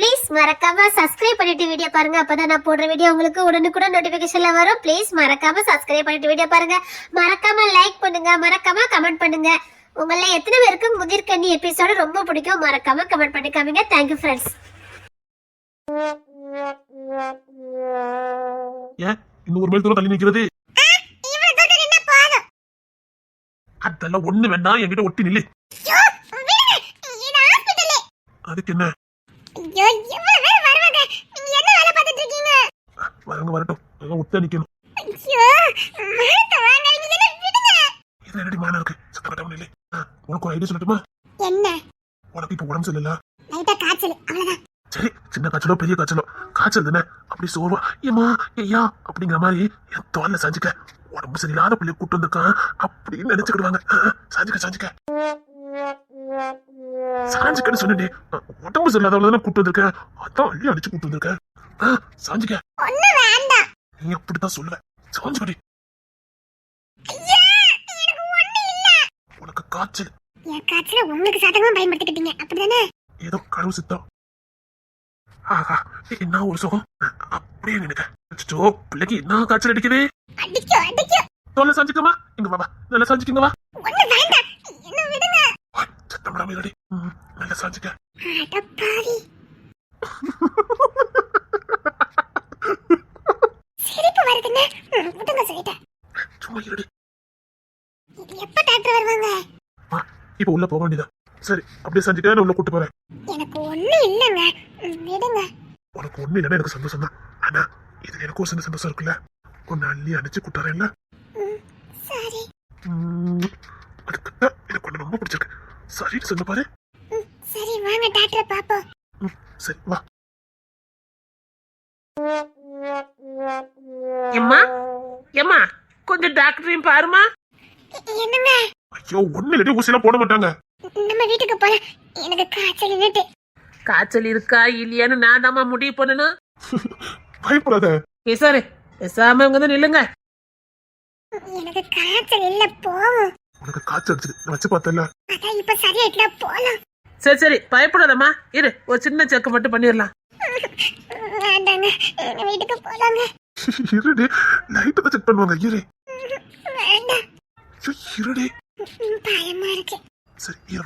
Please மறக்காம subscribe பண்ணிட்டு video பாருங்க. அப்பதான் நான் போடுற வீடியோ உங்களுக்கு உடனுக்குடன் நோட்டிபிகேஷன்ல வரும். ப்ளீஸ் மறக்காம சப்ஸ்கிரைப் பண்ணிட்டு வீடியோ பாருங்க. மறக்காம லைக் பண்ணுங்க. மறக்காம கமெண்ட் பண்ணுங்க. உங்கள எத்தனை பேருக்கு முதிர்கண்ணி எபிசோடு ரொம்ப பிடிக்கும். மறக்காம கமெண்ட் பண்ணி காமிங்க தேங்க்யூ ஃப்ரெண்ட்ஸ் ஏன்? இன்னும் ஒரு மைல் தூரம் தள்ளி நிக்கிறது. அதெல்லாம் ஒண்ணு வேண்டாம். என்கிட்ட ஒட்டி நில்லு. அதுக்கு என்ன? வரங்க வரட்டும். எல்லாம் ஒத்த நிக்கணும். இது என்னடி மானம் இருக்கு? சத்தம் ஆ, உனக்கு ஒரு ஐடியா சொல்லட்டுமா? என்ன? உனக்கு இப்ப உடம்பு சரியில்லை லைட்டா காய்ச்சல் அவ்வளவுதான். சரி சின்ன காய்ச்சலோ பெரிய காய்ச்சலோ. காய்ச்சல் தானே? அப்படி சோர்வா? ஏமா ஐயா அப்படிங்கிற மாதிரி என் தோல்ல சாஞ்சிக்க. உடம்பு சரியில்லாத பிள்ளைய கூட்டு வந்திருக்கான் அப்படின்னு நினைச்சுக்கிடுவாங்க. சாஞ்சிக்க சாஞ்சிக்க. சாஞ்சிக்கன்னு சொன்னே உடம்பு சரியில்லாதவள தானே கூட்டு வந்திருக்கேன் அதான் அள்ளி அடிச்சு கூட்டு வந்திருக்கேன் ஆ, சாஞ்சிக்க. ஒண்ணு வேண்டாம் நீ அப்படித்தான் சொல்லுவேன் சாஞ்சுக்கடி உனக்கு காய்ச்சல். என் காய்ச்சல உங்களுக்கு சாதகமா பயன்படுத்திக்கிட்டீங்க. அப்படிதானே? ஏதோ கடவுள் சித்தம். ஆஹா என்ன ஒரு சுகம்? அப்படியே நினைக்க பிள்ளைக்கு என்ன காய்ச்சல் அடிக்குது? அடிக்கோ அடிக்கோ. தோல்ல சாஞ்சிக்கமா? இங்க வா வா. நல்லா சாஞ்சிக்கங்க வா. ஒண்ணு வேண்டாம் சத்தம் விடாம இருடி. ம், நல்லா சாஞ்சிக்க. சிரிப்பு வருதுன்னு ம், விடுங்க சொல்லிட்டேன். சும்மா இருடி. எப்ப டாக்டர் வருவாங்க? இப்ப உள்ள போக வேண்டியதா சரி அப்படியே சாஞ்சிக்க. நான் உள்ள கூட்டு போறேன். எனக்கு ஒண்ணு இல்லைங்க. விடுங்க. உனக்கு ஒண்ணு இல்லைன்னா எனக்கு சந்தோஷம் தான். ஆனா இது எனக்கு ஒரு சின்ன சந்தோஷம் இருக்குல்ல? உன்னை அள்ளி அடிச்சு கூட்டாரேன்ல சரி. அதுக்கு தான் எனக்கு ஒண்ணு ரொம்ப பிடிச்சிருக்கு. சரின்னு சொன்ன பாரு. சரி வாங்க டாக்டரை பாப்போம் சரி வா. எம்மா? எம்மா கொஞ்சம் டாக்டரையும் பாருமா என்னங்க ஐயோ ஒண்ணு இல்லடி ஊசிலாம் போட மாட்டாங்க. நம்ம வீட்டுக்கு போல. எனக்கு காய்ச்சல் நின்னுட்டு காய்ச்சல் இருக்கா இல்லையான்னு நான் தாம்மா முடிவு பண்ணணும். பயப்படாத. பேசாரு பேசாம இங்க நில்லுங்க. எனக்கு காய்ச்சல் இல்ல போவோம். உனக்கு காய்ச்சல் அடிச்சது. நான் வச்சு பார்த்தல அதான் இப்ப சரியாயிட்டா போலாம். சரி சரி பயப்படாதம்மா. இரு ஒரு சின்ன செக் மட்டும் பண்ணிடலாம். வேண்டாங்க எங்க வீட்டுக்கு போலாங்க. இருடி லைட்டை தான் செக் பண்ணுவாங்க. இரு. வேண்டாம் ஐயோ, இருடி. பயமா இருக்கு. சரி.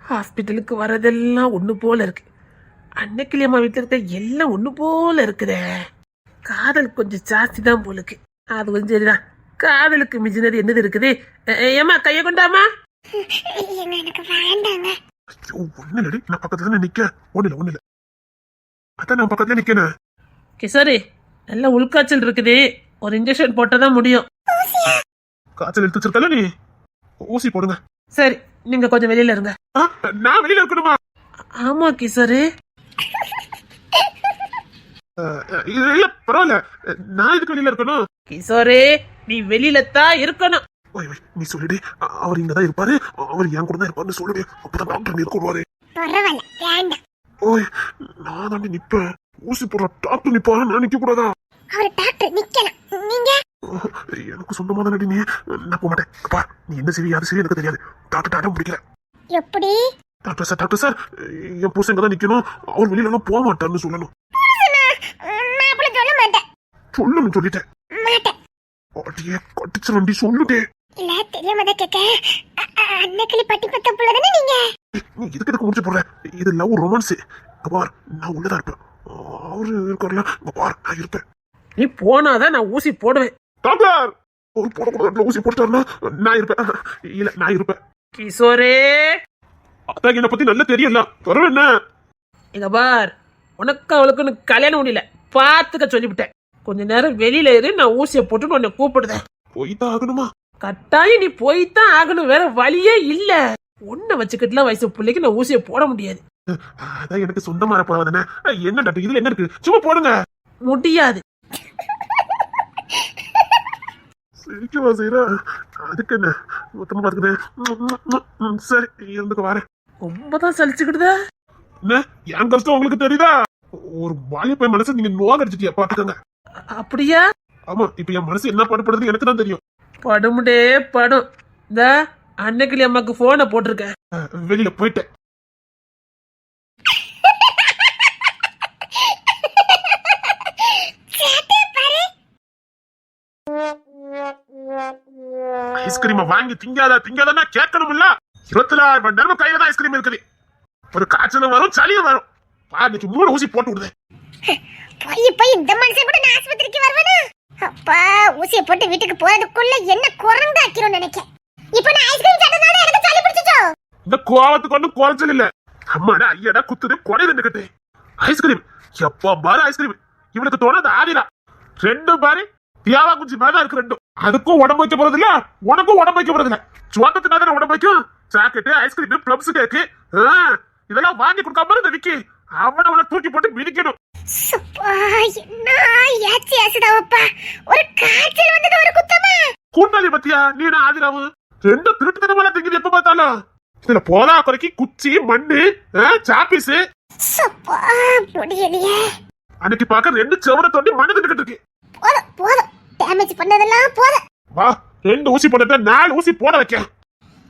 ஹாஸ்பிட்டலுக்கு வரதெல்லாம் ஒண்ணு போல இருக்கு. அன்னைக்கு அம்மா வீட்டுல இருக்க எல்லாம் ஒண்ணு போல இருக்குதே. காதல் கொஞ்சம் ஜாஸ்தி தான் போல அது கொஞ்சம் சரிதான் காதலுக்கு மிஞ்சினது என்னது இருக்குது? ஏம்மா கைய கொண்டாமா எனக்கு வேண்டாங்க. ஐயோ ஒண்ணு இல்லடி நான் பக்கத்துல தானே நிக்க ஒண்ணு இல்ல ஒண்ணு இல்ல அதான் நான் பக்கத்துல நிக்கணும் கிஷோரி நல்ல உள்காய்ச்சல் இருக்குது. ஒரு இன்ஜெக்ஷன் போட்டாதான் முடியும். காய்ச்சல் எடுத்து வச்சிருக்கல நீ? ஊசி போடுங்க. சரி நீங்க கொஞ்சம் வெளியில இருங்க. நான் வெளியில இருக்கணுமா? ஆமா அஹ், இல்ல பரவாயில்ல. நான் இதுக்கு வெளியில இருக்கணும்? கிஷோரே நீ வெளியில தான் இருக்கணும். நீ சொல்லிடு. அவர் இங்கதான் இருப்பாரு. அவர் என் கூட தான் இருப்பாருன்னு சொல்லுடு. அப்பதான் டாக்டர் நீ கூடுவாரு ஓய் நான் தாண்டி நிப்பேன். ஊசி போடுற டாக்டர் நிப்பாரு. நான் நிக்க கூடாதா? அவர் டாக்டர் நிக்கலாம். நீங்க? எனக்கு சொந்தமா தானடி நீ. நான் போக மாட்டேன். அப்பா நீ என்ன செய்வி யாரு செய்வி எனக்கு தெரியாது. டாக்டர் அடம் பிடிக்கல. எப்படி? டாக்டர் சார் டாக்டர் சார் என் புருஷன் தான் நிக்கணும். அவர் வெளியில எல்லாம் போக மாட்டாருன்னு சொல்லணும் நான் அப்படி சொல்ல மாட்டேன் சொல்லணும் சொல்லிட்டேன். அடியே கட்டிச்சிரண்டி சொல்லுதே. இல்ல தெரியாம தான் அ- அன்னக்கிளி பட்டி பத்த புள்ள தானே நீங்க நீ இதுக்கு எதுக்கு முடிச்சு போடுற? இது லவ் ரொமான்ஸ். பார் நான் உள்ளதா இருப்பேன். அவரு இருக்காருல பார் நான் இருப்பேன். நீ போனாதான் நான் ஊசி போடுவேன். டாக்டர்! ஒரு போடக்கூடாது ஊசி போட்டுட்டாருன்னா நான் இருப்பேன். இல்ல நான் இருப்பேன். கிஷோரே! அதான் என்னை பத்தி நல்லா தெரியல. என்ன? இங்க பார் உனக்கு அவளுக்குன்னு கல்யாணம் முடியல. பாத்துக்க சொல்லிவிட்டேன். கொஞ்ச நேரம் வெளியில இரு நான் ஊசியை போட்டு உன்னை கூப்பிடுதேன் போய்தான் ஆகணுமா? கட்டாயம் நீ போய்தான் ஆகணும் வேற வழியே இல்ல. உன்னை வச்சுக்கிட்டுலாம் வயசு பிள்ளைக்கு நான் ஊசியை போட முடியாது. அதான் எனக்கு சொந்தமா இருப்பா தானே? என்ன டாக்டர் இதுல என்ன இருக்கு? சும்மா போடுங்க. முடியாது. சிரிக்கவா செய்யறா அதுக்கு என்ன? மொத்தமா பாத்துக்கிறேன் சரி இருந்துக்கு வரேன். ரொம்ப தான் சலிச்சுக்கிட்டுதா? என்ன? என் கஷ்டம் உங்களுக்கு தெரியுதா? ஒரு வாலிப மனசை நீங்க நோகடிச்சிட்டியா? பாத்துக்கோங்க. அ- அப்படியா? ஆமா இப்ப என் மனசு என்ன படுப்படுறது எனக்கு தான் தெரியும். படுமுடே படும் இந்த அன்னைக்கு அம்மாக்கு போனை போட்டிருக்கேன் வெளியில போயிட்டேன். ஐஸ்கிரீம் வாங்கி திங்காத திங்காதன்னா கேட்கணும்ல இருபத்தி நாலு மணி நேரம் கையில தான் ஐஸ்கிரீம் இருக்குது. ஒரு காய்ச்சலும் வரும் சளியும் வரும். பாதிக்கு மூணு ஊசி போட்டு விடுதேன். போய் போய் இந்த மனுஷன் கூட நான் ஆஸ்பத்திரிக்கு வருவேனா? அப்பா ஊசியை போட்டு வீட்டுக்கு போறதுக்குள்ள என்ன குரங்காக்கிறோம் நினைக்கேன். இப்போ நான் ஐஸ்கிரீம் சாப்பிட்டதால எனக்கு சளி பிடிச்சிச்சோ? இந்த கோவத்துக்கு ஒன்றும் குறைச்சல் இல்ல. அம்மாடா ஐயடா குத்துது கொடை நின்னுக்கிட்டு. ஐஸ்கிரீம் எப்போ பாரு ஐஸ்கிரீம் இவனுக்கு தோணாது ஆதிரா ரெண்டும் பாரு தியாவா குஞ்சி மேல இருக்கு ரெண்டும். அதுக்கும் உடம்பு வைக்க போறது இல்ல உனக்கும் உடம்பு வைக்க போறது இல்ல. சுவாந்தத்தினா உடம்பு வைக்கும்? சாக்கெட்டு ஐஸ்கிரீம் பிளம்ஸ் கேக்கு இதெல்லாம் வாங்கி கொடுக்காம இந்த விக்கி. அவனை அவனை தூக்கி போட்டு மிதிக்கணும். என்ன? ஏச்சி ஏசுதாவப்பா ஒரு காய்ச்சல் வந்தது ஒரு குத்தமா? கூட்டாளி பத்தியா? நீ நான் ஆதிராவு? ரெண்டு திருட்டுத்தனமான திங்குது எப்ப பார்த்தாலும். இதுல போதா குறைக்கு குச்சி மண்ணு சாப்பீஸ். அன்னைக்கு பார்க்க ரெண்டு செவர தோண்டி மண்ணு திட்டுக்கிட்டு இருக்கு. போதும் போதும். டேமேஜ் பண்ணதெல்லாம் போதும். வா ரெண்டு ஊசி போட்டுட்டு நாலு ஊசி போட வைக்க.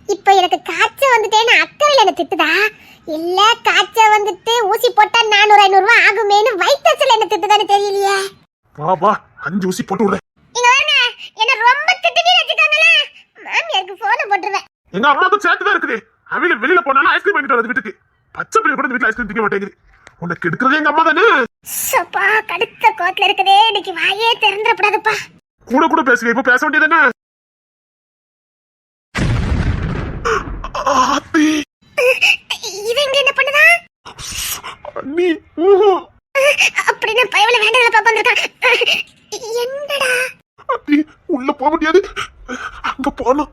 இப்போ எனக்கு காய்ச்சல் வந்துட்டேன்னு அக்கறையில் என்ன திட்டுதா? இல்ல காய்ச்சல் வந்துட்டு ஊசி போட்டா நானூறு ஐநூறு ரூபாய் ஆகுமேனு வயிற்றுச்சல் என்ன திட்டுதான்னு தெரியலையே. வா வா அஞ்சு ஊசி போட்டு விடுறேன் இங்க வாங்க என்ன ரொம்ப திட்டுனீங்க வச்சுக்கோங்களேன். மாமியாருக்கு போன போட்டுருவேன். எங்க அம்மாவுக்கும் சேர்த்து தான் இருக்குது. அவங்க வெளியில போனாலும் ஐஸ்கிரீம் வாங்கிட்டு வரது வீட்டுக்கு. பச்சை பிள்ளை கூட வீட்டுல ஐஸ்கிரீம் திங்க மாட்டேங்குது. உனக்கு எடுக்கிறது எங்க அம்மா தானே? சப்பா கடுத்த கோட்ல இருக்குதே. இன்னைக்கு வாயே திறந்துடக்கூடாதுப்பா. கூட கூட பேசுவேன் இப்ப பேச வேண்டியது ஆத்தி இவங்க என்ன பண்ணுதா? நீ. அப்படின்னு பயவுல வேண்டாம் பாப்பா வந்திருக்கான் என்னடா? ஆத்தி, உள்ள போக முடியாது. அங்க போனோம்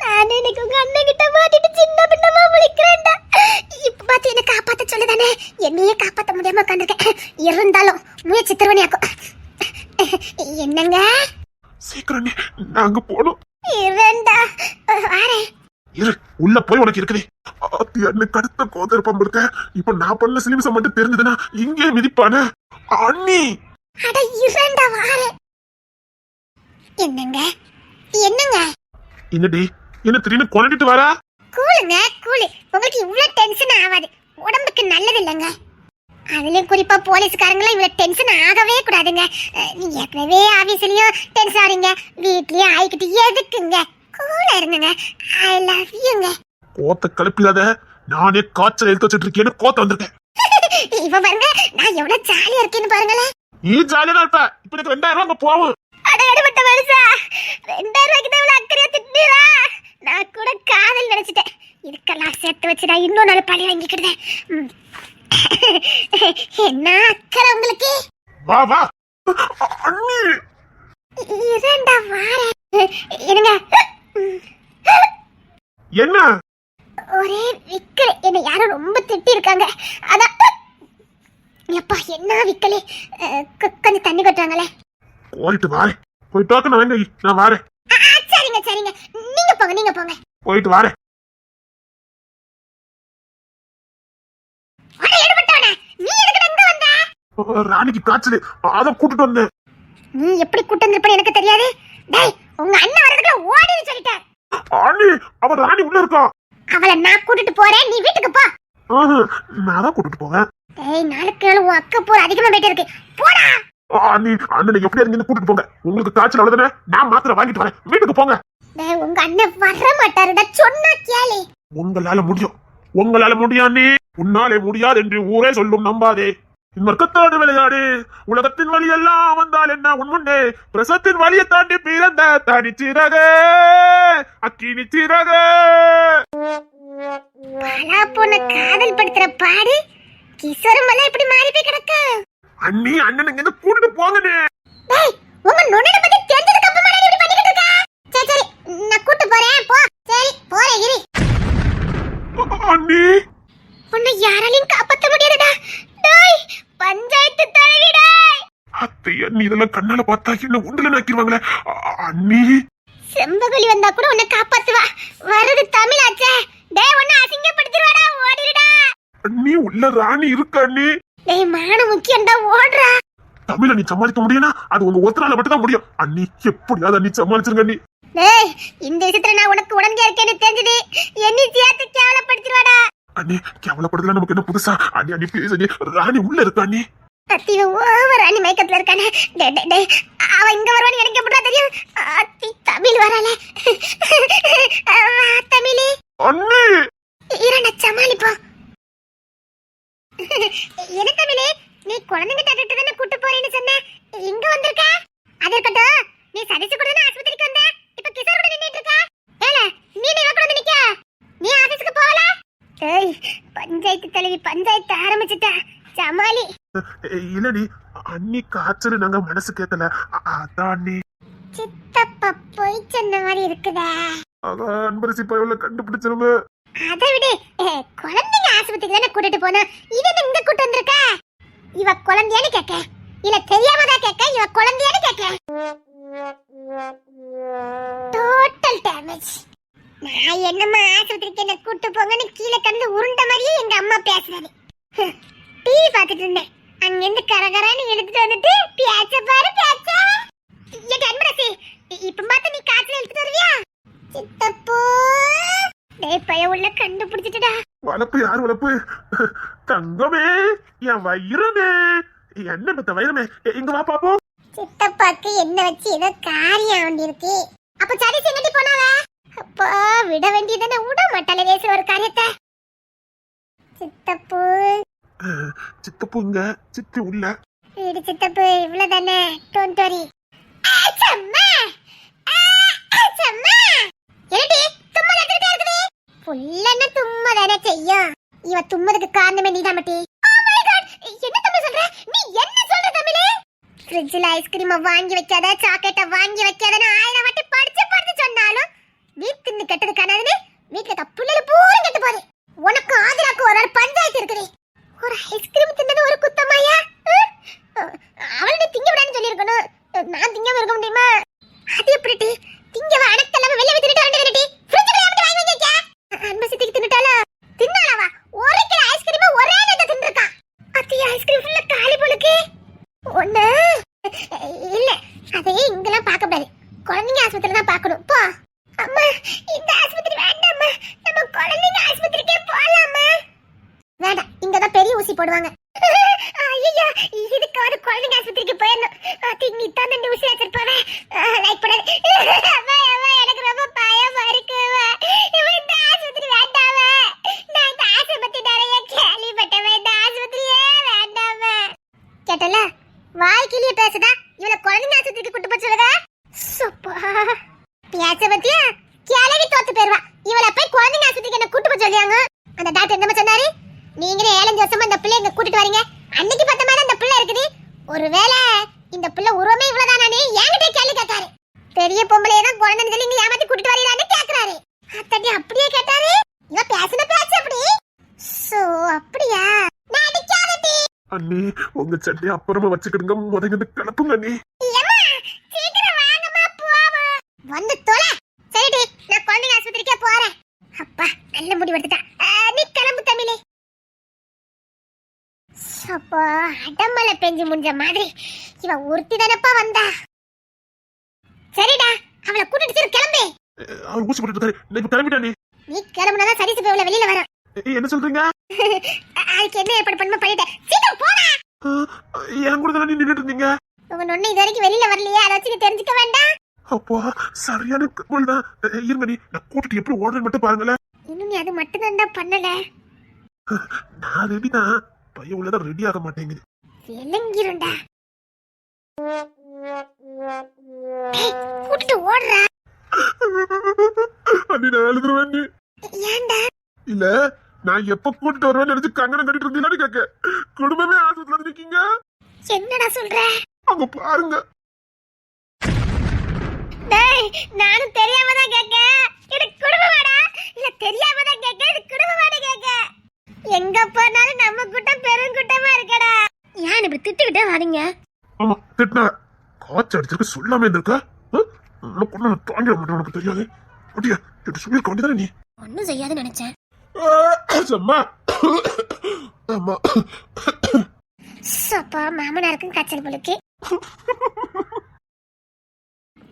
நான் இன்னைக்கு உங்க அண்ணன் கிட்ட மாட்டிட்டு சின்ன பின்னமா முழிக்கிறேன்டா. இப்ப பார்த்து என்ன காப்பாத்த சொல்லுதானே? என்னையே காப்பாத்த முடியாம உட்காந்துருக்கேன் இருந்தாலும் முயற்சி திருவணியாக்கும் என்னங்க? சீக்கிரம் நாங்க போனோம் இரண்டா வாரேன். இரு உள்ள போய் உனக்கு இருக்குது. அண்ணன் கடுத்த கோதரப்பம் இருக்க இப்ப நான் பண்ண சிலிமிசம் மட்டும் தெரிஞ்சதுன்னா இங்கே மிதிப்பானே. அண்ணி! என்னங்க? என்னங்க? என்னடி? என்ன திடீர்னு கொண்டுட்டு வரா? கூலுங்க கூலு. உங்களுக்கு இவ்ளோ டென்ஷன் ஆகாது. உடம்புக்கு நல்லது இல்லைங்க. அதுலயும் குறிப்பா போலீஸ்காரங்களாம் இவ்வளவு டென்ஷன் ஆகவே கூடாதுங்க. நீங்க ஏற்கனவே ஆபீஸ்லயும் டென்ஷன் ஆறீங்க. வீட்லயும் ஆயிக்கிட்டு எதுக்குங்க? கூலா இருங்க ஐ லவ் யூங்க கோத்த கலப்பில்லாத நானே காய்ச்சல் எடுத்து வச்சிட்டு இருக்கேன்னு கோத்த வந்திருக்கேன் இப்ப பாருங்க நான் எவ்வளவு ஜாலியா இருக்கேன்னு பாருங்களேன் நீ ஜாலியா இருப்ப இப்ப எனக்கு ரெண்டாயிரம் ரூபாய் அங்க போவோம் அட எடுபட்ட மனுஷா ரெண்டாயிரம் ரூபாய்க்கு தான் இவ்வளவு அக்கறையா திட்டுறா நான் கூட காதல் நினைச்சிட்டேன் இதுக்கெல்லாம் சேர்த்து வச்சு நான் இன்னும் நாள் பழி வாங்கிக்கிட்டேன். என்ன அக்கறை உங்களுக்கு வா வா அண்ணி இரண்டா வாரேன் இருங்க என்ன? ஒரே விக்கல். என்னை யாரும் ரொம்ப திட்டி இருக்காங்க அதான் எப்பா என்ன விக்கலே? கொஞ்சம் தண்ணி கொட்டுறாங்களே போயிட்டு வாரேன் போயிட்டு நான் வாங்க நான் வாரேன் சரிங்க சரிங்க. நீங்க போங்க நீங்க போங்க. போயிட்டு வாரேன் ராணிக்கு காய்ச்சல். அதை கூட்டிட்டு வந்தேன். நீ எப்படி கூட்டம் இருப்ப எனக்கு தெரியாது. டேய் உங்க அண்ணன் வரதுக்குள்ள ஓடின்னு சொல்லிட்டேன். அண்ணி அவன் ராணி உள்ள இருக்கா? அவளை நான் கூட்டிட்டு போறேன் நீ வீட்டுக்கு போ. நான் தான் கூட்டிட்டு போவேன். டேய் நாளுக்கு நாள் உன் அக்க போர் அதிகமா போயிட்டு இருக்கு. போடா. அண்ணி அண்ணனை எப்படி இருந்து கூட்டிட்டு போங்க? உங்களுக்கு காய்ச்சல் அவ்வளவுதானே? நான் மாத்திரை வாங்கிட்டு வரேன். வீட்டுக்கு போங்க. டேய் உங்க அண்ணன் வர மாட்டாருடா சொன்னா கேளு. உங்களால முடியும். உங்களால அண்ணி உன்னாலே முடியாது என்று ஊரே சொல்லும் நம்பாதே. வர்க்கத்தோடு விளையாடு. உலகத்தின் வழி எல்லாம் வந்தால் என்ன? உன் முன்னே பிரசத்தின் வழியை தாண்டி பிறந்த தனி சிறக அக்கினி சிறக. பொண்ண காதல் படுத்துற பாடு கிசருமெல்லாம் இப்படி மாறி போய் கிடக்கு. அண்ணி அண்ணன் இங்க இருந்து கூட்டிட்டு போங்கண்ணே. உங்க நுண்ணனை பத்தி தெரிஞ்சதுக்கு அப்புறமா நீ இப்படி பண்ணிக்கிட்டு இருக்க சரி சரி நான் கூட்டு போறேன் போ சரி போறேன் இரு அண்ணி உன்னை யாராலையும் காப்பாத்த முடியாதுடா டேய் பஞ்சாயத்து தலைவிடா அத்தை இதெல்லாம் கண்ணால பார்த்தா என்ன உண்டுல நாக்கிடுவாங்களே? அண்ணி. செம்பகலி வந்தா கூட உன்னை காப்பாத்துவா. வருது தமிழாச்சே. டேய் உன்னை அசிங்கப்படுத்திடுவாடா ஓடிடுடா. அண்ணி உள்ள ராணி இருக்கு அண்ணி. டேய் மானம் முக்கியம்டா ஓடுறா. தமிழ நீ சமாளிக்க முடியும்னா அது உங்க ஒருத்தரால மட்டும் தான் முடியும். அண்ணி எப்படியாவது அண்ணி சமாளிச்சிருங்க அண்ணி. டேய் இந்த விஷயத்துல நான் உனக்கு உடனே இருக்கேன்னு தெரிஞ்சது. என்னை சேர்த்து கேவலப்படுத்திடுவாடா. அண்ணி கேவலப்படுறதுல நமக்கு என்ன புதுசா? அண்ணி அண்ணி ப்ளீஸ் அண்ணி. ராணி உள்ள இருக்கு அண்ணி? அத்தி ஓவர் அணி மேக்கப்ல இருக்கானே. டே டே டே அவ இங்க வருவான்னு எனக்கு எப்படா தெரியும்? அத்தி தமிழ் வரால தமிழே. அண்ணி. இரண சமாளிப்போம் என்ன தமிழே? நீ குழந்தைங்க தானே கூட்டு போறேன்னு சொன்ன? இங்க வந்திருக்க? அது இருக்கட்டும். நீ சதீஷ் கூட தானே ஆஸ்பத்திரிக்கு வந்த? இப்ப கிஷோர் கூட நின்னுட்டு இருக்க? ஏல நீ இவ கூட நிக்க? நீ ஆபீஸ்க்கு போகல? ஏய் பஞ்சாயத்து தலைவி பஞ்சாயத்து ஆரம்பிச்சிட்ட. சமாளி. இல்லடி அண்ணி காய்ச்சல் நாங்க மனசு கேட்கல அதான் அண்ணி சித்தப்பா போய் சொன்ன மாதிரி இருக்குதே. அதான் அன்பரசி பயவுல கண்டுபிடிச்சிருமே. அதை விடு. குழந்தைங்க ஆஸ்பத்திரிக்கு தானே கூட்டிட்டு போனா இது என்ன இங்க கூட்டு வந்திருக்க? இவ குழந்தையான்னு கேக்க இல்ல தெரியாம தான் கேக்க இவ குழந்தையான்னு கேக்க டோட்டல் டேமேஜ் நான் என்னம்மா ஆஸ்பத்திரிக்கு என்ன கூட்டு போங்கன்னு கீழே கண்டு உருண்ட மாதிரியே எங்க அம்மா பேசுறாரு டிவி பார்த்துட்டு இருந்தேன். அங்கிருந்து கரகரான்னு எடுத்துட்டு வந்துட்டு பேச்ச பாரு பேச்ச. ஏன் அன்பரசி இப்ப பார்த்து நீ காய்ச்சல் எடுத்துட்டு வருவியா? சித்தப்போ. டேய் பைய உள்ள கண்டுபிடிச்சிட்டுடா. வளப்பு யார் வளப்பு? தங்கமே என் வயிறமே. என்ன பத்த வயிறமே? இங்க வா பாப்போம் சித்தப்பாக்கு என்ன வச்சு ஏதோ காரியம் வேண்டி இருக்கு அப்ப சரி செங்கட்டி போனாவ? அப்பா விட வேண்டியதானே விட மாட்டாளே பேசுற ஒரு காரியத்தை. சித்தப்பு. சித்தப்பு இங்க சித்தி உள்ள. வீடு சித்தப்பு இவ்வளவுதானே தானே? வரி அச்சம்மா அச்சம்மா என்னடி தும்மா எடுத்துட்டே இருக்குது? புள்ளன தானே செய்யும். இவ தும்மதுக்கு காரணமே நீதான் மட்டி. Oh என்ன தமிழ் சொல்ற? நீ என்ன சொல்ற தமிழே? ஃப்ரிட்ஜில் ஐஸ்கிரீமை வாங்கி வைக்காத சாக்லேட்டை வாங்கி வைக்காதன்னு ஆயிரம் வாட்டி படிச்சு படிச்சு சொன்னாலும் வீட்டுன்னு கெட்டது காணாதுன்னு வீட்டுல இருக்க பிள்ளைல பூரா கெட்டு போகுது. உனக்கு ஆதிராக்கு ஒரு நாள் பஞ்சாயத்து இருக்குது. ஒரு ஐஸ்கிரீம் தின்னது ஒரு குத்தமாயா? அவளை திங்க விடான்னு சொல்லியிருக்கணும். நான் திங்க இருக்க முடியுமா? அது எப்படி டி? திங்க அடக்கலாம வெளிய வித்துட்டு வேண்டியது டி? ஃப்ரிட்ஜ்ல எப்படி வாங்கி வைக்க அன்பு சித்திக்கு தின்னுட்டாளா? தின்னாளவா? ஒரு கிலோ ஐஸ்கிரீம் ஒரே நேரத்துல தின்னுருக்கா அத்தி ஐஸ்கிரீம் ஃபுல்லா காலி போலுக்கு. ஒண்ணு. இல்ல அதே இங்கெல்லாம் பார்க்க கூடாது குழந்தைங்க ஆஸ்பத்திரி தான் பார்க்கணும். போ. அம்மா இந்த ஆஸ்பத்திரி வேண்டாம்மா. நம்ம குழந்தைங்க ஆஸ்பத்திரிக்கே போலாமா வேண்டாம் இங்க தான் பெரிய ஊசி போடுவாங்க. ஐயோ இதுக்காவது குழந்தைங்க ஆஸ்பத்திரிக்கு போயிடணும். அது நீ தான் இந்த ஊசி வச்சிருப்பாவே லைக் பண்ணாது எனக்கு ரொம்ப பயமா இருக்கு இந்த ஆஸ்பத்திரி வேண்டாமே நான் இந்த ஆஸ்பத்திரி நிறைய கேள்விப்பட்டவன். இந்த ஆஸ்பத்திரியே வேண்டாமே கேட்டல? வாய்க்கிலேயே பேசுதா? இவள குழந்தைங்க ஆஸ்பத்திரிக்கு கூட்டு போய் சொல்லுதா சுப்பா பேச பத்தியா கிளவி தோத்து போயிருவா இவள போய் குழந்தைங்க ஆஸ்பத்திரிக்கு என்ன கூட்டு போய் சொல்லியாங்க அந்த டாக்டர் என்ன சொன்னாரு நீங்களே ஏழஞ்சு வருஷமா இந்த பிள்ளை இங்க கூட்டிட்டு வரீங்க அன்னைக்கு பார்த்த மாதிரி அந்த பிள்ளை இருக்குது ஒருவேளை இந்த பிள்ளை உருவமே இவ்வளவுதானே என்கிட்ட கேள்வி கேட்காரு பெரிய பொம்பளைய தான் குழந்தை சொல்லி இங்க ஏமாத்தி கூட்டிட்டு வரீங்களான்னு கேக்குறாரு அத்தடி அப்படியே கேட்டாரு இவ பேசுன பேச்சு அப்படி சோ அப்படியா நான் அடிக்காதடி அண்ணி சட்டையை அப்புறமா வச்சுக்கிடுங்க. முதங்க கிளப்புங்க சீக்கிரம் போவோம். வந்து தொலை. சரிடி, நான் குழந்தைங்க ஆஸ்பத்திரிக்கே போறேன். அப்பா, நல்ல முடிவு எடுத்துட்டா. ஆ, நீ கிளம்பு தமிழே. அப்பா, அடமழை பெஞ்சு முடிஞ்ச மாதிரி. இவ ஒருத்தி தானப்பா வந்தா. சரிடா அவளை கூட்டிட்டு சரி கிளம்பு. அவர் ஊசி போட்டு இருக்காரு. நான் இப்ப கிளம்பிட்டேன் அண்ணி நீ கிளம்புனாதான் சரி போய் வெளியில அஹ், என்ன சொல்றீங்க? அதுக்கு என்ன ஏற்பாடு பண்ணுமோ பண்ணிட்டேன். சீக்கிரம் போடா. என் கூட தானே நின்றுட்டு இருந்தீங்க? உங்க நொண்ணு இது வரைக்கும் வெளியில வரலையே. அதை வச்சு நீ தெரிஞ்சுக்க வேண்டாம். அப்பா சரியான கப்பல் தான் இருங்க நீ நான் கூட்டிட்டு எப்படி ஓடுறேன்னு மட்டும் பாருங்களேன். இன்னும் நீ அது மட்டும் தான்டா பண்ணல. நான் ரெடி தான் பையன் உள்ளதான் ரெடி ஆக மாட்டேங்குது. விளங்கிருண்டா கூட்டிட்டு ஓடுறா. அண்ணி நான் எழுதுருவேன். ஏன்டா? இல்ல நான் எப்ப கூட்டிட்டு வருவேன்னு நினைச்சு கங்கணம் கட்டிட்டு இருந்தீங்களான்னு கேட்க குடும்பமே ஆஸ்பத்திரியில வந்து நிக்கீங்க. என்னடா சொல்ற? அங்க பாருங்க. டேய் நானும் தெரியாம தான் கேக்க. எனக்கு குடும்பமாடா இல்ல தெரியாம தான் கேக்க. இது குடும்பமாடா கேக்க. எங்க போனாலும் நம்ம கூட்டம் பெருங்கூட்டமா இருக்கடா. ஏன் இப்படி திட்டுக்கிட்டே வரீங்க? ஆமா திட்டின. காய்ச்சல் அடிச்சிருக்கு சொல்லாம இருந்திருக்க. நான் தாங்கிட மாட்டேன் உனக்கு தெரியாது. அப்படியா? சொல்லியிருக்க வேண்டியதானே நீ? ஒன்னும் செய்யாதுன்னு நினைச்சேன். அம்மா. ஆமா அப்பா மாமனாருக்கும் காய்ச்சல் போலுக்கு.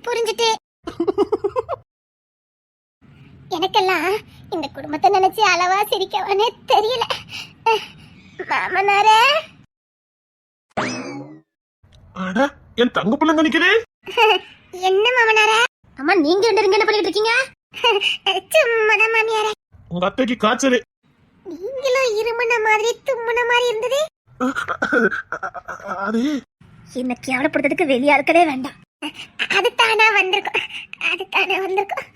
புரிஞ்சுட்டு. எனக்கெல்லாம் இந்த குடும்பத்தை நினைச்சு அளவா சிரிக்கவானே தெரியல. மாமனாரே. அட என் தங்க பிள்ளைங்க நிக்குதே. என்ன மாமனாரே? அம்மா நீங்க ரெண்டு என்ன பண்ணிட்டு இருக்கீங்க? சும்மாதான் மாமியாரே. உங்க அத்தைக்கு காய்ச்சல். நீங்களும் இருமுன மாதிரி தும்முன மாதிரி இருந்தது? அது? என்ன கேவலப்படுறதுக்கு வெளியா இருக்கவே வேண்டாம். அது தானா வந்திருக்கும். அது தானா வந்திருக்கும்.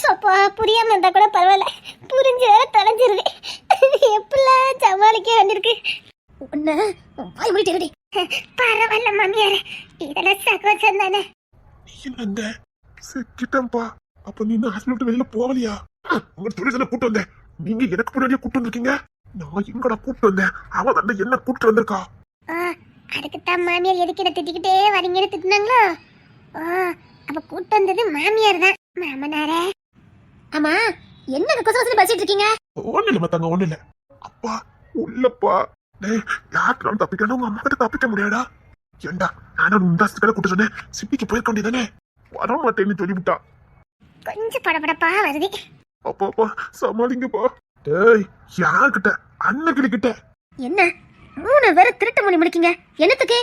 சப்பா புரியாம இருந்தா கூட பரவாயில்ல. புரிஞ்சு வேற தொலைஞ்சிருது எப்படிலாம் சமாளிக்க வேண்டியிருக்கு? ஒண்ணு வாய் மூடி திருடி பரவாயில்ல மாமியார். இதெல்லாம் சகோஜம் தானே. என்னங்க? சிக்கிட்டேன்ப்பா. அப்ப நீ இன்னும் ஹாஸ்பிட்டல் வெளியில போகலையா? உங்க துணிதனை கூட்டு வந்தேன். நீங்க எனக்கு முன்னாடியே கூட்டு வந்திருக்கீங்க. நான் எங்கடா கூட்டு வந்தேன்? அவ வந்து என்ன கூட்டு வந்திருக்கா? ஆ அதுக்கு தான் மாமியார் எதுக்கு என்ன திட்டிக்கிட்டே வரீங்கன்னு திட்டினாங்களோ? ஆ அப்ப கூட்டு வந்தது மாமியார் தான் மாமனாரே. ஆமா என்ன கொச கொசு பேசிட்டு இருக்கீங்க? ஒண்ணு இல்ல மத்தங்க ஒண்ணு இல்ல. அப்பா உள்ளப்பா. டேய் யாருக்கெல்லாம் தப்பிக்கணும் உங்க அம்மா கிட்ட தப்பிக்க முடியாடா ஏண்டா நானும் ஹாஸ்பிட்டல் கூட்டு சொன்னேன். சிப்பிக்கு போயிருக்க வேண்டியதானே வர மாட்டேன்னு சொல்லிவிட்டா கொஞ்சம் படபடப்பா வருது. அப்பா அப்பா சமாளிங்கப்பா. டேய் யார்கிட்ட? அண்ணன் கிட்ட என்ன? மூணு பேரும் திருட்டு மணி முடிக்கீங்க என்னத்துக்கு?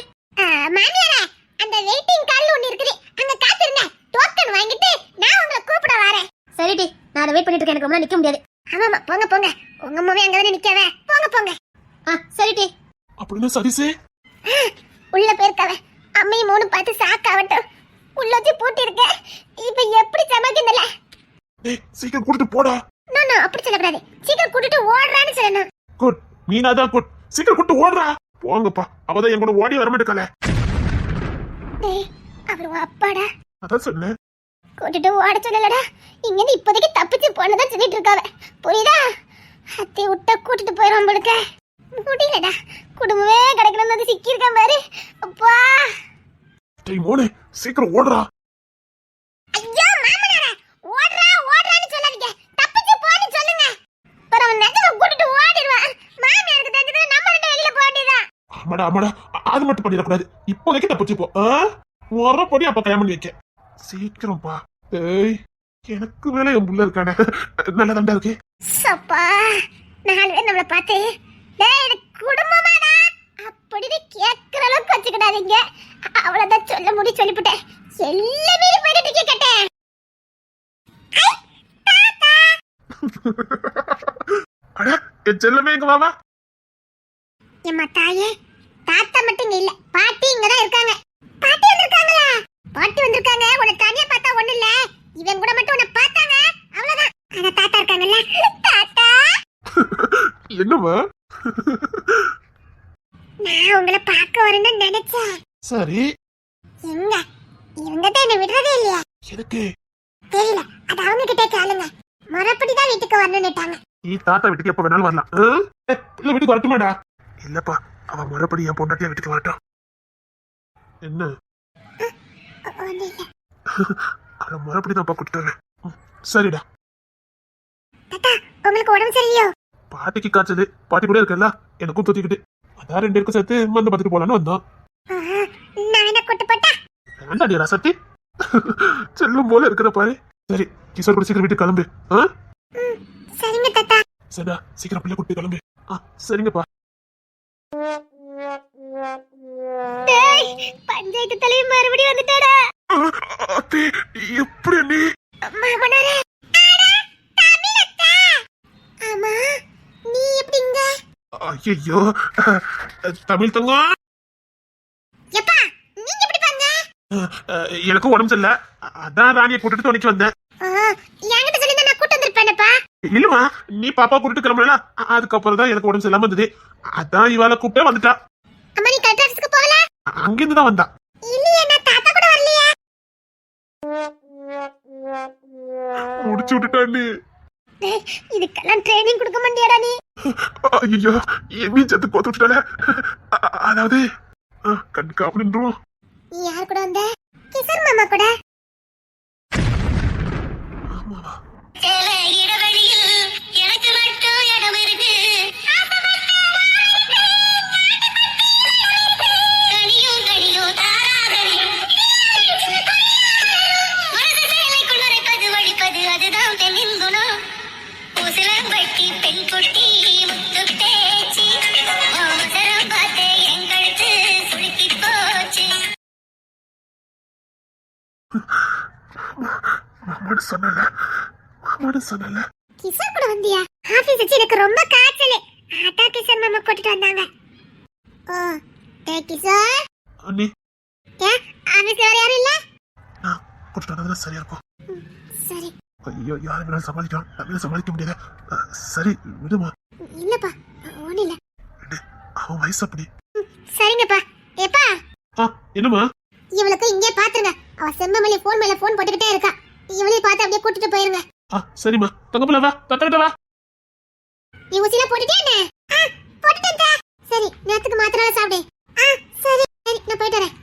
மாமியாரே அந்த வெயிட்டிங் கார்ல ஒன்னு இருக்குது. அங்க காத்திருங்க. டோக்கன் வாங்கிட்டு நான் உங்களை கூப்பிட வரேன். சரிடி நான் அதை வெயிட் பண்ணிட்டு இருக்கேன். எனக்கு ரொம்ப நிக்க முடியாது. ஆமாமா போங்க போங்க. உங்க அம்மாவே அங்க தானே நிக்கவே? போங்க போங்க. ஆ சரிடி அப்படின்னு சரிசே உள்ள போயிருக்காவ அம்மையும் மூணு பார்த்து சாக்காவட்டும். உள்ள வச்சு பூட்டி இருக்கேன் இப்ப எப்படி சமைக்கல டேய் சீக்கிரம் கூட்டிட்டு போடா. நோ அப்படி சொல்லக்கூடாது. சீக்கிரம் கூட்டிட்டு ஓடுறான்னு சொல்லணும். குட் மீனாதான் குட். சீக்கிரம் கூட்டு ஓடுறா. போங்கப்பா. அவதான் என் கூட ஓடி வர மாட்டேக்கல அவர் அப்பாடா. அதான் சொன்னேன். கூட்டிட்டு ஓட சொல்லலடா. இங்க இப்போதைக்கு தப்பிச்சு போனதான் சொல்லிட்டு இருக்காவ. புரியுதா? அத்தை விட்ட கூட்டிட்டு போயிடும் போடுக்க முடியலடா. குடும்பமே கிடைக்கணும் வந்து சிக்கியிருக்க பாரு. அப்பா! டேய் மோனே சீக்கிரம் ஓடுறா. ஐயோ மாமனாரே ஓடுறா ஓடுறான்னு சொல்லாதீங்க. தப்பிச்சு போன்னு சொல்லுங்க. அப்புறம் அவன் நெஜமா கூட்டிட்டு ஓடிடுவான். மாமியாருக்கு தெரிஞ்சது நம்ம ரெண்டு வெளியில போக வேண்டியதான் ஆமாடா ஆமாடா அ- அது மட்டும் பண்ணிடக்கூடாது. இப்போதைக்கு தப்பிச்சு போ ஆ? முறைப்படி அப்ப கல்யாணம் பண்ணி வைக்க. சீக்கிரம்ப்பா டேய் எனக்கு மேல என் புள்ள இருக்கானே. நல்ல தண்டா இருக்கு. சப்பா நாலு பேர் நம்மள பார்த்து டேய் இது குடும்பமாடா. அப்படின்னு கேட்கிற அளவுக்கு வச்சுக்கிடாதீங்க. அவ்வளவுதான் சொல்ல முடி சொல்லிவிட்டேன் எல்லாமே போயிட்டு கேட்டேன். அட என் செல்லமே எங்க வாவா. எம்மா தாயே தாத்தா மட்டும் இல்ல பாட்டி இங்க தான் இருக்காங்க. பாட்டி வந்திருக்காங்களா? பாட்டி வந்திருக்காங்க. உன்னை தனியா பார்த்தா ஒண்ணு இல்ல. இவன் கூட மட்டும் உன்னை பார்த்தாங்க. அவ்வளவுதான். ஆனா தாத்தா இருக்காங்கல்ல. தாத்தா. என்னம்மா? நான் உங்களை பார்க்க வரேன்னு நினைச்சேன். சரி. எங்க? இவங்க தான் என்ன விடுறதே இல்லையா. எதுக்கு? தெரியல. அது அவங்க கிட்டே கேளுங்க. முறைப்படி தான் வீட்டுக்கு வரணும்னுட்டாங்க நீ தாத்தா வீட்டுக்கு எப்ப வேணாலும் வரலாம். ஆ? ஏ, இல்ல வீட்டுக்கு வரட்டுமாடா இல்லப்பா அவ முறைப்படி என் பொண்டாட்டியா வீட்டுக்கு வரட்டும். என்ன? ஒண்ணு இல்ல. அவளை தான்ப்பா கூட்டிட்டு வரேன். ம், சரிடா தாத்தா உங்களுக்கு உடம்பு சரியில்லையோ? பாட்டிக்கு காய்ச்சது பாட்டி கூட இருக்கல எனக்கும் தொத்திக்கிட்டு அதான் ரெண்டு பேருக்கும் சேர்த்து மருந்து பார்த்துட்டு போலான்னு வந்தோம். நான் என்ன கூட்டு போட்டா? வேண்டாடி ரசத்தி. செல்லும் போல இருக்கிற பாரு. சரி கிஷோர் கூட சீக்கிரம் வீட்டுக்கு கிளம்பு. ஆ? சரிங்க தாத்தா. சரிடா சீக்கிரம் பிள்ளை கூட்டி கிளம்பு. ஆ சரிங்கப்பா. டேய் பஞ்சாயத்து தலைவர் மறுபடியும் வந்துட்டாடா. அத்தே எப்படி நீ? மாமனாரே. ஆமா நீ எப்படிங்க ஐயோ தமிழ் தங்கம். எனக்கும் உடம்பு சரியில்ல. அதான் ராணியை கூட்டிட்டு துணைக்கு வந்தேன். இல்லம்மா நீ பாப்பா கூட்டிட்டு கிளம்பல அதுக்கப்புறம் தான் எனக்கு உடம்பு சரியில்லாம இருந்தது. அதான் இவாளை கூப்பிட்டே வந்துட்டா. அங்கிருந்து தான் வந்தா. இல்லையே நான் தாத்தா கூட வரலையே. முடிச்சு விட்டுட்டான்னு இதுக்கெல்லாம் ட்ரைனிங் கொடுக்க மாட்டியாடா நீ? ஐயோ எம்மியும் சேர்த்து கோத்து விட்டுட்டால அதாவது நின்றுவோம் நீ யார் கூட வந்த? கிசர் மாமா கூட. ஆமாவா சொன்னல ஆமான்னு சொன்னல கிஷோர் கூட வந்தியா? ஆபீஸ் வச்சு எனக்கு ரொம்ப காய்ச்சல். அதான் கிஷோர் மாமா கூட்டிட்டு வந்தாங்க. ஓ டே கிஷோர். அண்ணி. ஏன் ஆபீஸ்ல வேற யாரும் இல்ல? நான் கூட்டிட்டு வந்ததுல சரியா இருக்கும். சரி. ஐயோ யாரை வேணாலும் சமாளிக்கலாம். நம்மளால சமாளிக்க முடியாது? அஹ், சரி விடுமா. இல்லப்பா ஒண்ணு இல்ல. அவன் வயசு அப்படி. சரிங்கப்பா. ஏப்பா. ஆ என்னம்மா? இவளுக்கு இங்கே பாத்துருங்க. அவ செம்மமல்லி போன் மேல போன் போட்டுக்கிட்டே இருக்கா. இவளையும் பார்த்து அப்படியே கூட்டிட்டு போயிருங்க. ஆ சரிம்மா தங்கப்பிள்ள வா. தத்தகிட்ட வா. நீ ஊசிலாம் போட்டுட்டே என்ன? ஆ, போட்டுட்டேன். சரி நேரத்துக்கு மாத்திரை சாப்பிடு. ஆ சரி சரி நான் போயிட்டு வரேன்.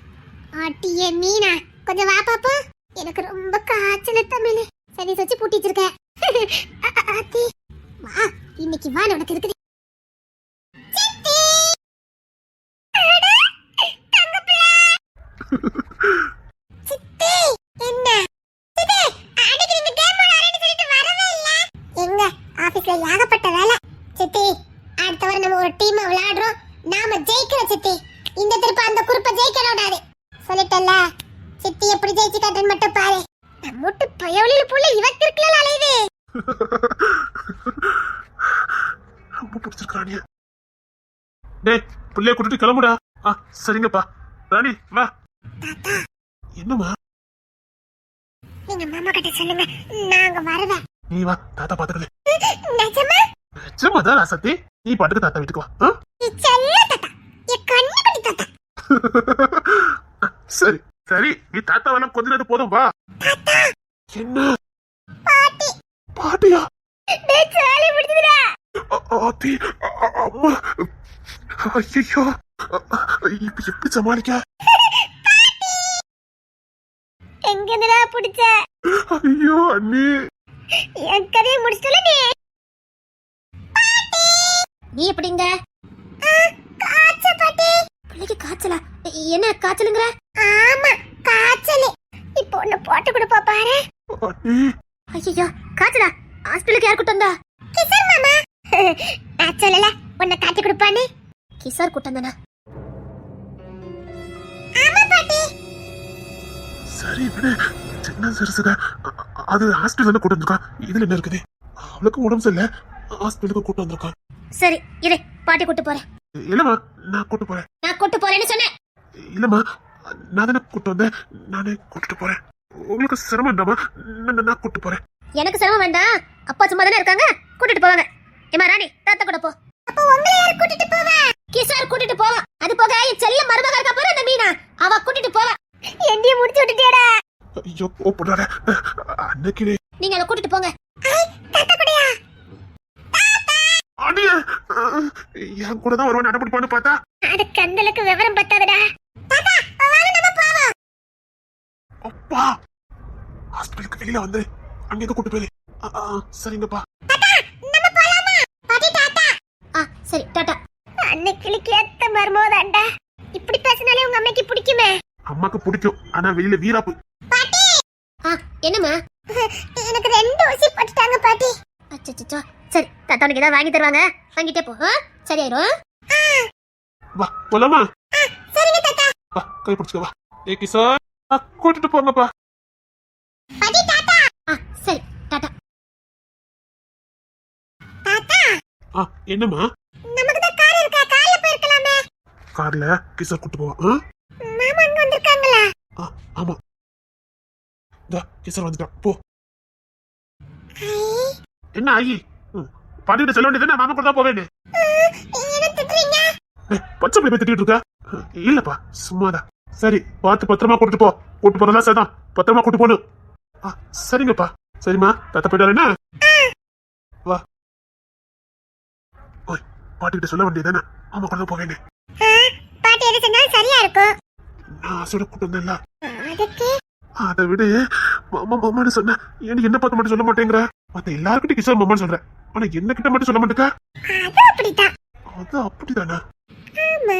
ஆட்டியே மீனா கொஞ்சம் வா பாப்பா. எனக்கு ரொம்ப காய்ச்சல் தமிழ். சரி வச்சு பூட்டி வச்சிருக்க. ஆத்தி. வா இன்னைக்கு வா உனக்கு இருக்குது. சித்தி. என்ன? சித்தி, அன்னைக்கு நீங்க game விளையாடுறேன்னு சொல்லிட்டு வரவே இல்ல. எங்க ஆபீஸ்ல ஏகப்பட்ட வேலை. சித்தி அடுத்த வாரம் நம்ம ஒரு டீம் விளையாடுறோம். நாம ஜெயிக்கிறோம் சித்தி. இந்த திருப்ப அந்த குறுப்ப ஜெயிக்க விடாது. சொல்லிட்டல்ல சித்தி எப்படி ஜெயிச்சு காட்டுன்னு மட்டும் பாரு. நம்ம முட்டு பயவழியில புள்ள இவக்கு இருக்கல அலையுது ரொம்ப பிடிச்சிருக்கானிய டேய் பிள்ளைய கூட்டிட்டு கிளம்புடா. ஆ சரிங்கப்பா. ராணி வா. என்னம்மா? நீங்க மாமா கிட்ட சொல்லுங்க. நாங்க வருவேன். நீ வா தாத்தா பாத்துக்கல நிஜமா? நிஜமா தான் ராசத்தி நீ பாட்டுக்கு தாத்தா வீட்டுக்கு வா செல்ல தாத்தா. என் கண்ணு குட்டி தாத்தா. சரி சரி. நீ தாத்தா வேணா கொஞ்ச நேரம் போதும் வா. என்ன? பாட்டி. பாட்டியா? டேய் சாலி முடிச்சுடா ஆத்தி அம்மா. ஐயோ இப்ப எப்படி சமாளிக்க? எங்க இருந்துடா பிடிச்ச? ஐயோ அண்ணி. என் கதையை முடிச்சிட்டல நீ? நீ எப்படிங்க? காய்ச்சல் பாட்டி. பிள்ளைக்கு காய்ச்சலா? என்ன காய்ச்சலுங்கிற? ஆமா காய்ச்சல். இப்போ ஒண்ணு போட்டு கொடுப்பா பாரு. ஐயோ காய்ச்சலா? ஹாஸ்பிடலுக்கு யார் கூட்டு வந்தா? கிஷோர் மாமா. நான் சொல்லல உன்னை காட்டி கொடுப்பான்னு. கிஷோர் கூட்டம் தானே ஆமா சரி விடு. சின்ன அ- அது ஹாஸ்பிட்டல் கூட்டு வந்திருக்கான் இதுல என்ன இருக்குது? அவளுக்கு உடம்பு சரியில்லை. ஹாஸ்பிட்டலுக்கு கூட்டு வந்திருக்கான் சரி இரு. பாட்டி கூட்டு போறேன். இல்லம்மா நான் கூட்டு போறேன். நான் கூட்டு போறேன்னு சொன்னேன். இல்லம்மா நான் தானே கூட்டு வந்தேன். நானே கூட்டிட்டு போறேன். உங்களுக்கு சிரமம் இல்லாமா நான் நான் கூட்டு போறேன். எனக்கு சிரமம் வேண்டாம் அப்பா சும்மா தானே இருக்காங்க? கூட்டிட்டு போவாங்க. ஏமா ராணி தாத்தா கூட போ. அப்ப உங்களை யார் கூட்டிட்டு போவா? கிஷோர் கூட்டிட்டு போவான் அது போக என் செல்ல மருமக இருக்கா பாரு அந்த மீனா. அவ கூட்டிட்டு போவா. என்னைய முடிச்சு விட்டுட்டியாடா. ஐயோ போடாத அன்னைக்கு நீங்க அவளை கூட்டிட்டு போங்க. அடிய என் கூட தான் வருவான் நடப்பிடிப்பான்னு பார்த்தா? அது கந்தலுக்கு விவரம் பத்தாதடா. அப்பா ஹாஸ்பிட்டலுக்கு வெளியில வந்து அங்க எது கூட்டு போய் ஆ, ஆ, சரிங்கப்பா. நம்ம போலாமா? பாட்டி தாத்தா. ஆ சரி டாடா அன்னைக்கு ஏத்த மர்மோதாண்டா இப்படி பேசினாலே உங்க அம்மைக்கு பிடிக்குமே. அம்மாக்கு பிடிக்கும். ஆனா வெளியில வீராப்பு. பாட்டி! ஆ என்னம்மா? எனக்கு ரெண்டு ஊசி போட்டுட்டாங்க பாட்டி. அச்சச்சோ. சரி தாத்தா உனக்கு ஏதாவது வாங்கி தருவாங்க. வாங்கிட்டே போ ஆ? சரியாயிரும். வா போலாமா? சரிங்க தாத்தா. வா கை பிடிச்சுக்க வா. ஏ ஆ, கூட்டிட்டு போங்கப்பா. பாட்டி தாத்தா. ஆ சரி டாடா. தாத்தா. ஆ என்னம்மா? நமக்கு தான் கார் இருக்கா? கார்ல போயிருக்கலாமே. கார்ல கிஷோர் கூட்டு போவான் ஆ? மாமா அங்க வந்திருக்காங்களா ஆ ஆமா. இதா கிஷோர் வந்துட்டான். போ. என்ன ஆகி? ம், பாட்டிகிட்ட சொல்ல வேண்டியது மாமா கூட தான் ஏய், பச்சை பிள்ளை போய் திட்டிட்டு இருக்க? இல்லப்பா சும்மாதான். சரி பார்த்து பத்திரமா கூட்டிட்டு போ. கூட்டு போறதா சரிதான் பத்திரமா கூட்டு போகணும் சரிங்கப்பா. சரிம்மா தாத்தா போயிட்டாரு என்ன? வா. ஓய் பாட்டிகிட்ட சொல்ல வேண்டியதானே ஆமா கூட தான் போவேன்னு. பாட்டி எது சொன்னாலும் சரியா இருக்கும். நான் ஆசையோட கூட்டு வந்தேன்ல அதை விடு. மாமா மாமான்னு சொன்ன. ஏன் என்ன பார்த்து மட்டும் சொல்ல மாட்டேங்கிற? மத்த எல்லாருக்கிட்டையும் கிஷோர் மாமான்னு சொல்றேன் ஆனா என்ன கிட்ட மட்டும் சொல்ல மாட்டேங்க அது அப்படிதான் அது அப்படிதானே? ஆமா.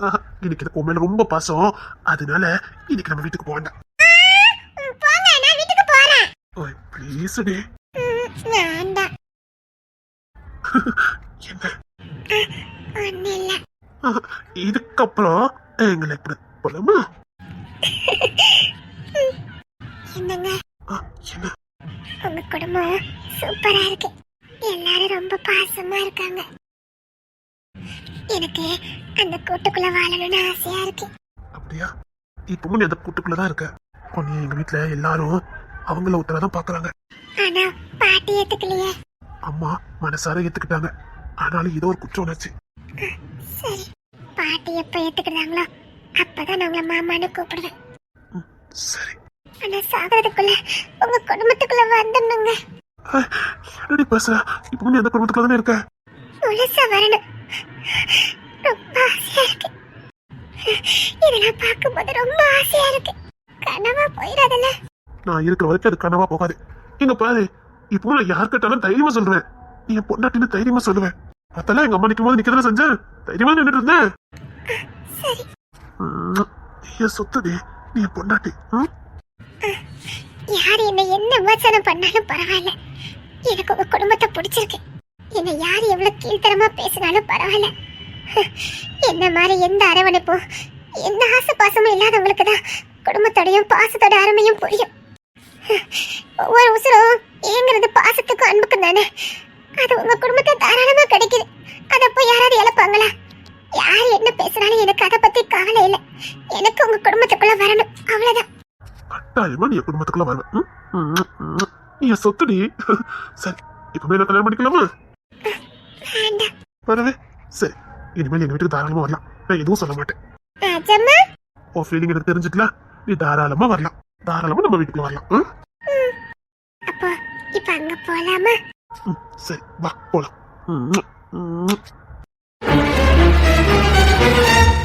ஆஹா, இன்னைக்கு எனக்கு உன் மேல ரொம்ப பாசம். அதனால இன்னைக்கு நம்ம வீட்டுக்கு போக வேண்டாம் ம், போங்க. நான் வீட்டுக்கு போறேன். ஓய் ப்ளீஸ் டே ம், வேண்டாம். என்ன? இதுக்கப்புறம் எங்களை இப்படி போலாமா? என்னங்க? என்ன? உங்க குடும்பம் சூப்பரா இருக்கு. எல்லாரும் ரொம்ப பாசமா இருக்காங்க. எனக்கு அந்த கூட்டுக்குள்ள வாழணும்னு ஆசையா இருக்கு. அப்படியா? இப்பவும் நீ அந்த கூட்டுக்குள்ளதான் இருக்க? உன்னை எங்க வீட்டுல எல்லாரும் அவங்கள ஒருத்தரதான் பாக்குறாங்க. ஆனா பாட்டி ஏத்துக்கலையே. அம்மா மனசார ஏத்துக்கிட்டாங்க. ஆனாலும் ஏதோ ஒரு குற்ற உணர்ச்சி. சரி. பாட்டி எப்ப ஏத்துக்கிறாங்களோ அப்பதான் நான் உங்களை மாமான்னு கூப்பிடுவேன். சரி. ஆனா சாகிறதுக்குள்ள உங்க குடும்பத்துக்குள்ள வந்துடணுங்க. என்னடி பேசுற? இப்பவும் நீ அந்த குடும்பத்துக்குள்ள தானே இருக்க? முழுசா வரணும். ரொம்ப ஆசையா இருக்கு. இதெல்லாம் பார்க்கும்போது ரொம்ப ஆசையா இருக்கு. கனவா போயிடாதல்ல நான் இருக்கிற வரைக்கும் அது கனவா போகாது. இங்க பாரு இப்போ நான் யார் கேட்டாலும் தைரியமா சொல்றேன் நீ என் பொண்டாட்டின்னு தைரியமா சொல்லுவேன். அதெல்லாம் எங்க அம்மா நிக்கும் போது நிக்கிறத செஞ்சேன் தைரியமா நின்றுட்டு இருந்தேன் சரி. என் சொத்துடி நீ பொண்டாட்டி? யார் என்ன என்ன விமர்சனம் பண்ணாலும் பரவாயில்ல. எனக்கு உங்க குடும்பத்தை பிடிச்சிருக்கு. என்ன யார் எவ்வளவு கீழ்த்தரமா பேசினாலும் பரவாயில்ல. என்ன மாதிரி எந்த அரவணைப்பும் எந்த ஆசை பாசமும் இல்லாதவங்களுக்கு தான் குடும்பத்தோடையும் பாசத்தோட அருமையும் புரியும். ஒவ்வொரு உசுரும் ஏங்குறது பாசத்துக்கும் அன்புக்கும் தானே. அது உங்க குடும்பத்தை தாராளமா கிடைக்குது. அதை போய் யாராவது இழப்பாங்களா? யார் என்ன பேசினாலும் எனக்கு அதை பத்தி கவலை இல்லை. எனக்கு உங்க குடும்பத்துக்குள்ள வரணும். அவ்வளவுதான். கட்டாயமா நீ குடும்பத்துக்குள்ள வருவேன் ம்? ம், ம். நீ சொத்துடி. சரி இப்பவே நான் கல்யாணம் பண்ணிக்கலாமா? வரவே சரி இனிமேல் எங்க வீட்டுக்கு தாராளமா வரலாம். நான் எதுவும் சொல்ல மாட்டேன். உன் ஃபீலிங் எனக்கு தெரிஞ்சுக்கல. நீ தாராளமா வரலாம். தாராளமா நம்ம வீட்டுக்கு வரலாம்? அப்போ இப்ப அங்க போலாமா? சரி வா போலாம். Thank you.